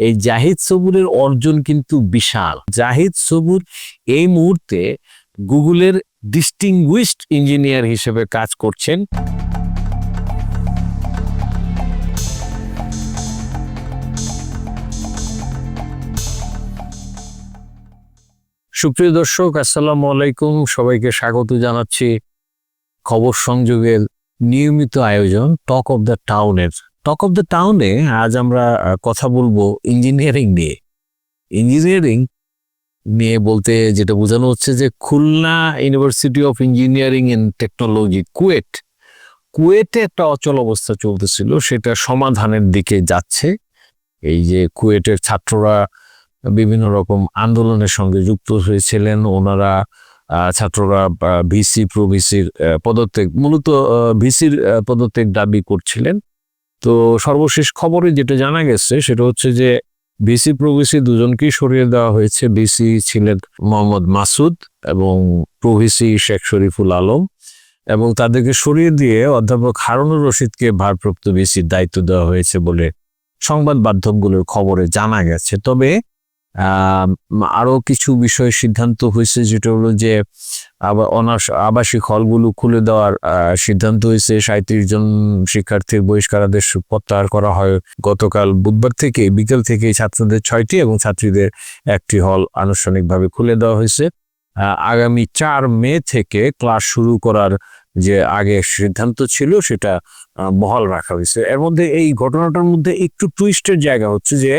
এই জাহিদ সবুরের অর্জন কিন্তু বিশাল। জাহিদ সবুর এই মুহূর্তে গুগলের ডিস্টিংগুইশড ইঞ্জিনিয়ার হিসেবে কাজ করছেন। সুপ্রিয় দর্শক, আসসালামু আলাইকুম। সবাইকে স্বাগত জানাচ্ছি খবর সংযোগের নিয়মিত আয়োজন টক অফ দ্য টাউনের টক অফ দ্য টাউনে আজ আমরা কথা বলব ইঞ্জিনিয়ারিং নিয়ে। ইঞ্জিনিয়ারিং নিয়ে বলতে যেটা বোঝানো হচ্ছে যে Khulna university of engineering and technology KUET কুয়েটে একটা অচল অবস্থা চলতেছিল, সেটা সমাধানের দিকে যাচ্ছে। এই যে কুয়েটের ছাত্ররা বিভিন্ন রকম আন্দোলনের সঙ্গে যুক্ত হয়েছিলেন, ওনারা ছাত্ররা ভিসি প্রো ভিসির পদত্যাগ, মূলত ভিসির পদত্যাগ দাবি করছিলেন। তো সর্বশেষ খবরে যেটা জানা গেছে সেটা হচ্ছে যে বিসি প্রভিসি দুজনকেই সরিয়ে দেওয়া হয়েছে। বিসি ছিলেন মোহাম্মদ মাসুদ এবং প্রভিসি শেখ শরীফুল আলম এবং তাদেরকে সরিয়ে দিয়ে অধ্যাপক হারুনুর রশিদকে ভারপ্রাপ্ত বিসির দায়িত্ব দেওয়া হয়েছে বলে সংবাদ মাধ্যমগুলোর খবরে জানা গেছে। তবে আহ, আরও কিছু বিষয়ে সিদ্ধান্ত হয়েছে যেটা হলো যে অনার্স আবাসিক হলগুলো খুলে দেওয়ার সিদ্ধান্ত হয়েছে। সাঁত্রিশ জন শিক্ষার্থীর বহিষ্কারাদেশ প্রত্যাহার করা হয় গতকাল বুধবার থেকে। বিকেল থেকে ছাত্রদের ছয়টি এবং ছাত্রীদের একটি হল আনুষ্ঠানিকভাবে খুলে দেওয়া হয়েছে। আগামী চার মে থেকে ক্লাস শুরু করার যে আগে সিদ্ধান্ত ছিল সেটা বহাল রাখা হয়েছে। এর মধ্যে এই ঘটনাটার মধ্যে একটু টুইস্টের জায়গা হচ্ছে যে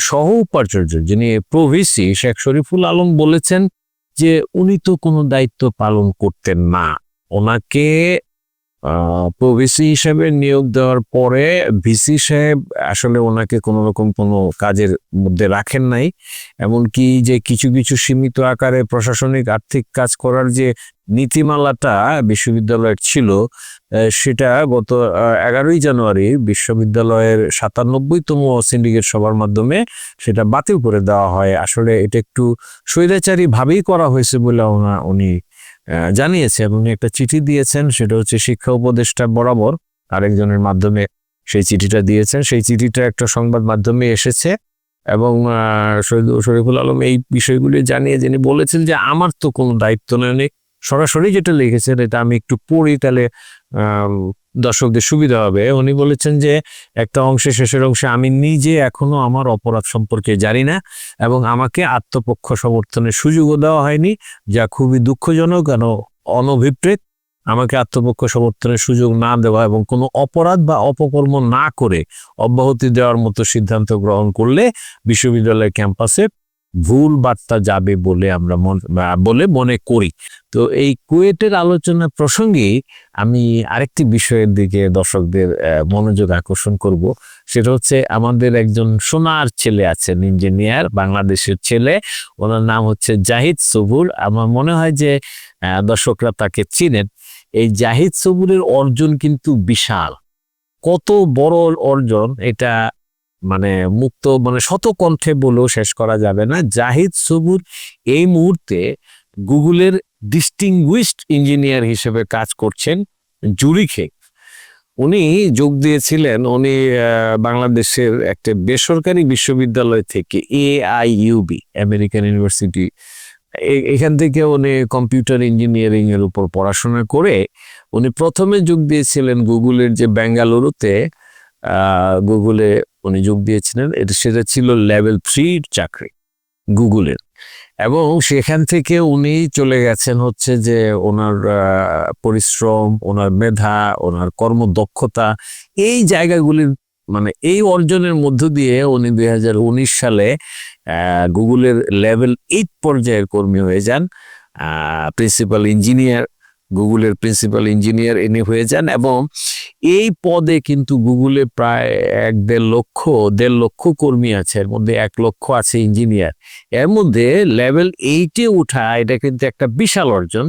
সহ উপাচার্য যিনি প্রভিসি শেখ শরীফুল আলম বলেছেন যে উনি তো কোনো দায়িত্ব পালন করতেন না। ওনাকে প্রভিসি হিসেবে নিয়োগ দেওয়ার পরে ভিসি সাহেব আসলে ওনাকে কোনো রকম কোনো কাজের মধ্যে রাখেন নাই। এমনকি যে কিছু কিছু সীমিত আকারে প্রশাসনিক আর্থিক কাজ করার যে নীতিমালাটা বিশ্ববিদ্যালয়ের ছিল সেটা গত এগারোই জানুয়ারি বিশ্ববিদ্যালয়ের সাতানব্বইতম সিন্ডিকেট সভার মাধ্যমে সেটা বাতিল করে দেওয়া হয়। আসলে এটা একটু স্বৈরাচারী ভাবেই করা হয়েছে বলে ওনা- উনি জানিয়েছে এবং একটা চিঠি দিয়েছেন, সেটা হচ্ছে শিক্ষা উপদেষ্টা বরাবর। আরেকজনের মাধ্যমে সেই চিঠিটা দিয়েছেন। সেই চিঠিটা একটা সংবাদ মাধ্যমে এসেছে এবং শহীদ- শরীফুল আলম এই বিষয়গুলি জানিয়ে যিনি বলেছেন যে আমার তো কোনো দায়িত্ব নেই সরাসরি যেটা লিখেছেন, এটা আমি একটু পড়ি, তাহলে দর্শকদের সুবিধা হবে। উনি বলেছেন যে, একটা অংশে শেষের অংশে, আমি নিজে এখনও আমার অপরাধ সম্পর্কে জানি না এবং আমাকে আত্মপক্ষ সমর্থনের সুযোগও দেওয়া হয়নি, যা খুবই দুঃখজনক কেন অনভিপ্রেত। আমাকে আত্মপক্ষ সমর্থনের সুযোগ না দেওয়া এবং কোনো অপরাধ বা অপকর্ম না করে অব্যাহতি দেওয়ার মতো সিদ্ধান্ত গ্রহণ করলে বিশ্ববিদ্যালয় ক্যাম্পাসে ভুল বার্তা যাবে বলে আমরা বলে মনে করি। তো এই কুয়েটের আলোচনা প্রসঙ্গে আমি আরেকটি বিষয়ের দিকে দর্শকদের মনোযোগ আকর্ষণ করব। সেটা হচ্ছে আমাদের একজন সোনার ছেলে আছেন, ইঞ্জিনিয়ার, বাংলাদেশের ছেলে। ওনার নাম হচ্ছে জাহিদ সবুর। আমার মনে হয় যে দর্শকরা তাকে চিনেন। এই জাহিদ সবুরের অর্জন কিন্তু বিশাল। কত বড় অর্জন এটা মানে মুক্ত মানে শত কণ্ঠে বলেও শেষ করা যাবে না। জাহিদ সবুর এই মুহূর্তে গুগলের ডিস্টিংগুইশড ইঞ্জিনিয়ার হিসেবে কাজ করছেন জুরিখে। উনি যোগ দিয়েছিলেন, উনি বাংলাদেশের একটা বেসরকারি বিশ্ববিদ্যালয় থেকে এআইইউবি আমেরিকান ইউনিভার্সিটি। এখান থেকে উনি কম্পিউটার ইঞ্জিনিয়ারিং এর উপর পড়াশোনা করে উনি প্রথমে যোগ দিয়েছিলেন গুগলের যে বেঙ্গালুরুতে গুগলে উনি যোগ দিয়েছিলেন, এটা সেটা ছিল লেভেল থ্রির চাকরি, গুগলের। এবং সেখান থেকে উনি চলে গেছেন হচ্ছে যে ওনার পরিশ্রম, ওনার মেধা, ওনার কর্মদক্ষতা, এই জায়গাগুলির মানে এই অর্জনের মধ্য দিয়ে উনি দুই হাজার উনিশ সালে গুগলের লেভেল এইট পর্যায়ের কর্মী হয়ে যান প্রিন্সিপাল ইঞ্জিনিয়ার গুগলের প্রিন্সিপাল ইঞ্জিনিয়ার ইনি হয়ে যান এবং এই পদে কিন্তু গুগলে প্রায় এক দেড় লক্ষ দেড় লক্ষ কর্মী আছে, এর মধ্যে এক লক্ষ আছে ইঞ্জিনিয়ার। এর মধ্যে লেভেল এইটে ওঠা এটা কিন্তু একটা বিশাল অর্জন।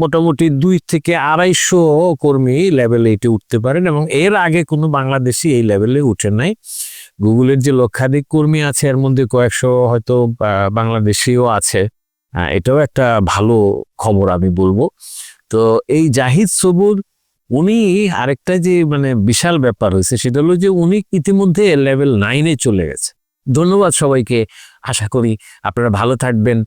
মোটামুটি দুই থেকে আড়াইশো কর্মী লেভেল এইটে উঠতে পারেন এবং এর আগে কোনো বাংলাদেশি এই লেভেলে উঠে নাই। গুগলের যে লক্ষাধিক কর্মী আছে, এর মধ্যে কয়েকশো হয়তো বাংলাদেশিও আছে। এটাও একটা ভালো খবর আমি বলব। তো এই জাহিদ সবুর, উনি আরেকটা যে মানে বিশাল ব্যাপার হয়েছে, সেটা হলো যে উনি ইতিমধ্যে লেভেল নাইনে চলে গেছে। ধন্যবাদ সবাইকে। আশা করি আপনারা ভালো থাকবেন।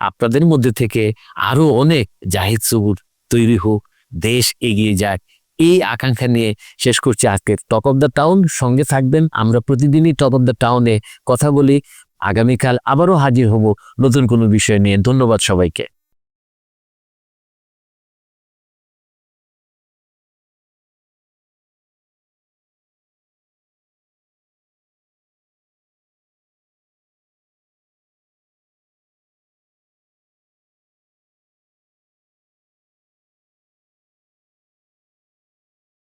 আপনাদের মধ্যে থেকে আরও অনেক জাহিদ সবুর তৈরি হোক, দেশ এগিয়ে যাক। এই আকাঙ্ক্ষা নিয়ে শেষ করছি আজকে টক অফ দ্য টাউন সঙ্গে থাকবেন। আমরা প্রতিদিনই টক অফ দ্য টাউনে কথা বলি। আগামীকাল আবারও হাজির হব নতুন কোনো বিষয় নিয়ে। ধন্যবাদ সবাইকে।